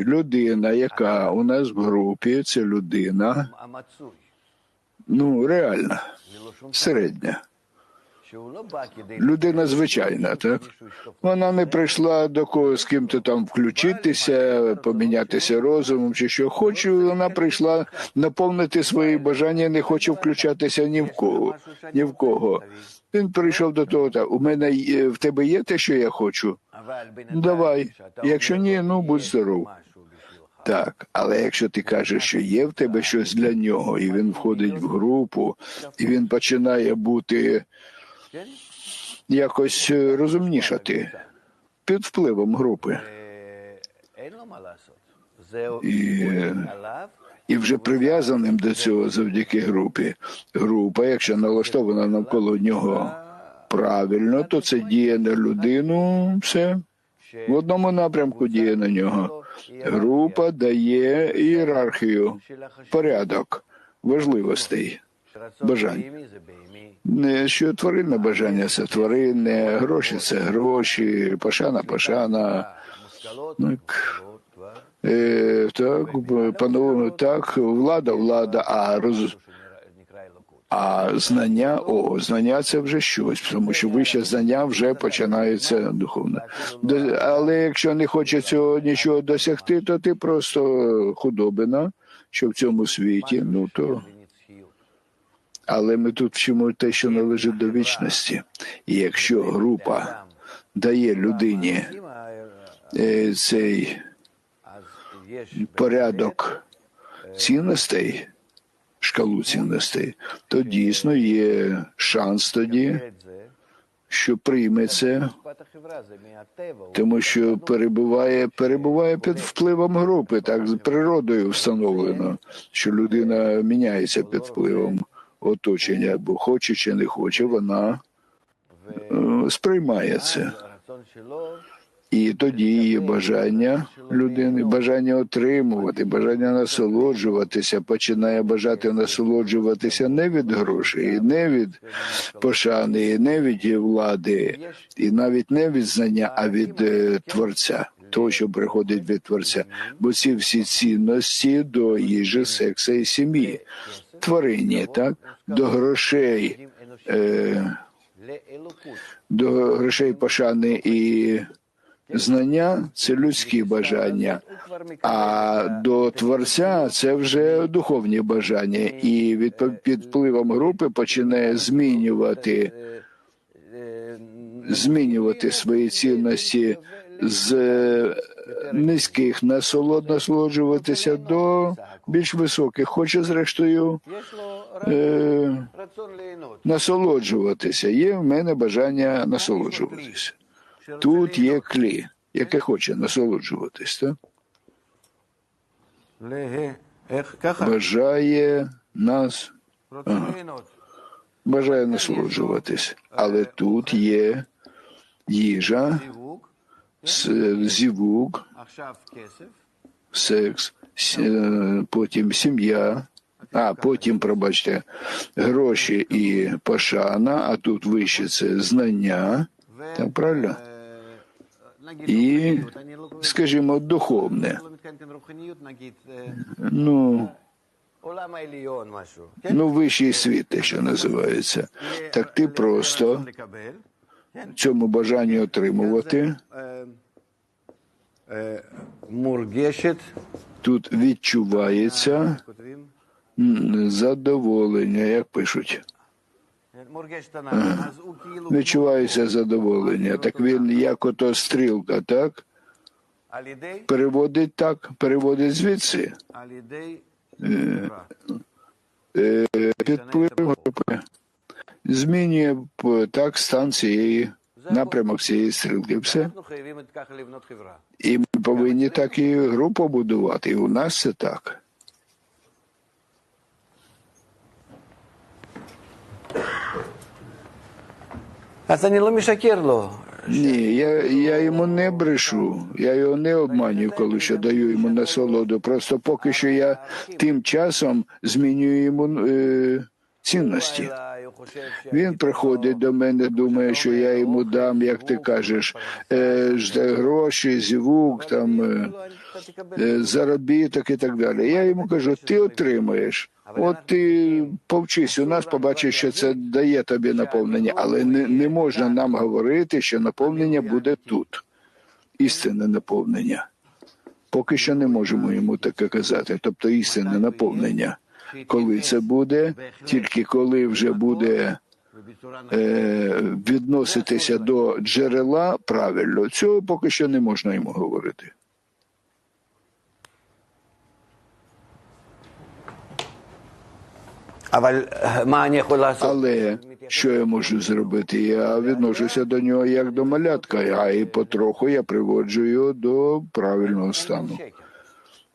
людина, яка у нас в групі, це людина, ну реальна, середня людина звичайна, так вона не прийшла до кого з ким то там включитися, помінятися розумом чи що. Хочу, вона прийшла наповнити свої бажання, не хоче включатися ні в кого. Ні в кого. Він прийшов до того, так, у мене в тебе є те, що я хочу. Давай. Якщо ні, ну будь здоров. Так, але якщо ти кажеш, що є в тебе щось для нього, і він входить в групу, і він починає бути якось е, розумнішати під впливом групи. І, і вже прив'язаним до цього завдяки групі. Група, якщо налаштована навколо нього правильно, то це діє на людину, все в одному напрямку діє на нього. Група дає ієрархію, порядок важливостей бажань. Що тваринне бажання це тваринне, гроші це гроші, пашана, пашана. Ну, так, е, так панове, так, влада, влада, а роз. А знання, о, знання це вже щось, тому що вище знання вже починається духовне. Але якщо не хоче цього нічого досягти, то ти просто худобина, що в цьому світі, ну то. Але ми тут вчимо те, що належить до вічності. І якщо група дає людині е, цей порядок цінностей, шкалу цінностей, то дійсно є шанс тоді, що прийме це, тому що перебуває, перебуває під впливом групи, так природою встановлено, що людина міняється під впливом оточення, бо хоче чи не хоче, вона е, сприймає це. І тоді її бажання людини, бажання отримувати, бажання насолоджуватися, починає бажати насолоджуватися не від грошей, не від пошани, не від влади, і навіть не від знання, а від е, творця, того, що приходить від творця. Бо ці всі цінності до їжі, секса і сім'ї тварині, так до грошей, е, до грошей пошани і знання це людські бажання, а до творця це вже духовні бажання, і від під впливом групи починає змінювати. Змінювати свої цінності з е, низьких насолод насолоджуватися до більш високих, хоче зрештою е, насолоджуватися. Є в мене бажання насолоджуватися. Тут є клі, яке хоче насолоджуватися. Бажає нас. Ага. Бажає насолоджуватись, але тут є їжа, зівук, секс, э, потім сім'я. А потім, пробачте, гроші і пошана, а тут вище це знання, так правильно? І, скажімо, духовне. Ну, ну вищий світ, те, що називається. Так ти просто цьому бажанні отримувати. Тут відчувається задоволення, як пишуть. Е, відчувається задоволення. Так він як ото стрілка, так? Переводить так, переводить звідси. Е, е, Підплив змінює так стан цієї напрямок цієї стрілки. Все. І повинні так і групу побудувати, І у нас це так. Ні, я я йому не брешу, я його не обманюю, коли що даю йому насолоду. Просто поки що я тим часом змінюю йому. Е, цінності. Він приходить до мене, думає, що я йому дам, як ти кажеш, е, гроші, звук, там е, е, заробіток і так далі. Я йому кажу, ти отримаєш. От ти повчись у нас, побачиш, що це дає тобі наповнення, але не, не можна нам говорити, що наповнення буде тут, істинне наповнення. Поки що не можемо йому таке казати, тобто істинне наповнення коли це буде, тільки коли вже буде е, відноситися до джерела правильно, цього поки що не можна йому говорити. Але що я можу зробити? Я відношуся до нього як до малятка, а і потроху я приводжу його до правильного стану.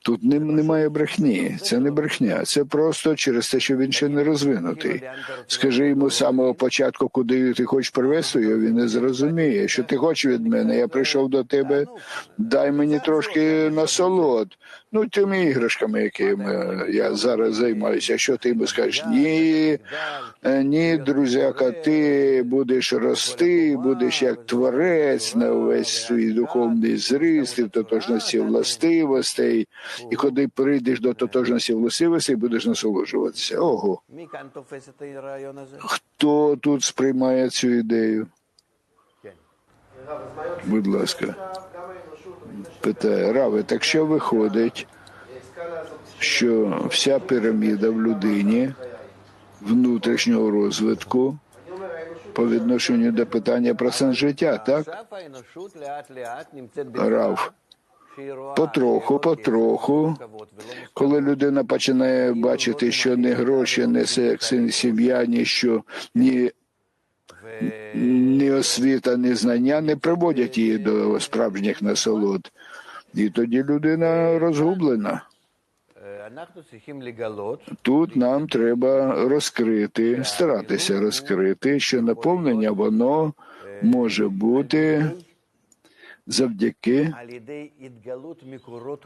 Тут немає брехні, це не брехня, це просто через те, що він ще не розвинутий. Скажи йому з самого початку, куди ти хочеш привезти його. Він не зрозуміє, що ти хочеш від мене. Я прийшов до тебе, дай мені трошки насолод. Ну тими іграшками, якими я зараз займаюся. Що ти йому скажеш ні, е, ні, друзяка, ти будеш рости, будеш як творець на весь свій духовний зріст, і в тотожності властивостей і коли прийдеш до тотожності власивості, будеш насолоджуватися. Ого. Хто тут сприймає цю ідею? Будь ласка, питає Раве, так що виходить, що вся піраміда в людині внутрішнього розвитку по відношенню до питання про сенс життя, так? Рав, Потроху, потроху, коли людина починає бачити, що не гроші, не секс, не сім'я, ніщо ні ні освіта, ні знання не приводять її до справжніх насолод. І тоді людина розгублена. Тут нам треба розкрити, старатися розкрити, що наповнення воно може бути завдяки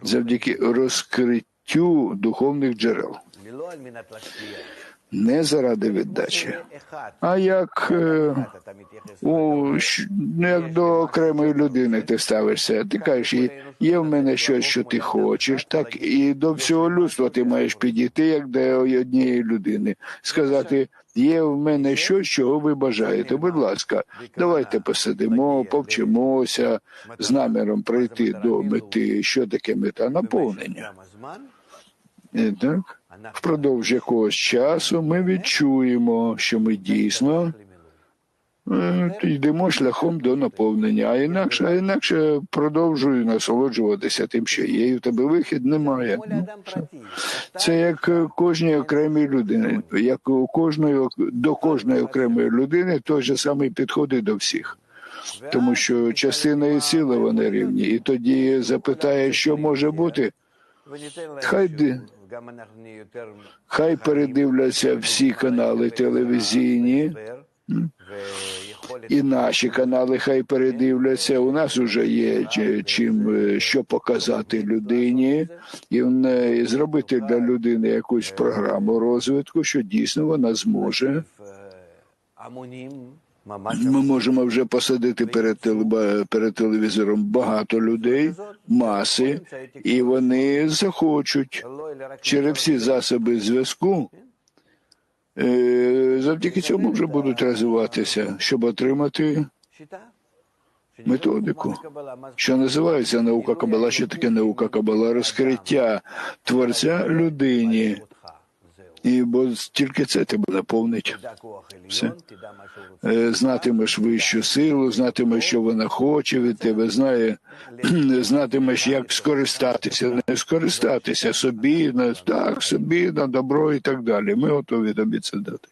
завдяки розкриттю духовних джерел не заради віддачі, а як е, у, ну, як до окремої людини ти ставишся. Ти кажеш, є в мене щось, що ти хочеш, так і до всього людства ти маєш підійти, як до однієї людини, сказати. Є в мене щось, чого ви бажаєте. Будь ласка, давайте посидимо, повчимося з наміром прийти до мети. Що таке мета? Наповнення. Е, так? впродовж якогось часу ми відчуємо, що ми дійсно е, йдемо шляхом до наповнення, а інакше а інакше продовжую насолоджуватися тим, що є, і в тебе вихід немає. Це як кожній окремій людині, як у кожної до кожної окремої людини, той же самий підходить до всіх. Тому що частина і ціла вони рівні, і тоді запитає, що може бути. Хай Хай передивляться всі канали телевізійні. І наші канали хай передивляться. У нас вже є чим е, що показати людині і зробити для людини якусь програму розвитку, що дійсно вона зможе. Ми можемо вже посадити перед телеба перед телевізором багато людей, маси, і вони захочуть через всі засоби зв'язку. Е, завдяки цьому вже будуть розвиватися, щоб отримати методику, що називається наука Кабала, що таке наука Кабала, розкриття творця людині і бо тільки це тебе наповнить. Все. Е, знатимеш вищу силу, знатимеш, що вона хоче від тебе, знає, знатимеш, як скористатися, не скористатися собі, на так, собі на добро і так далі. Ми готові тобі це дати.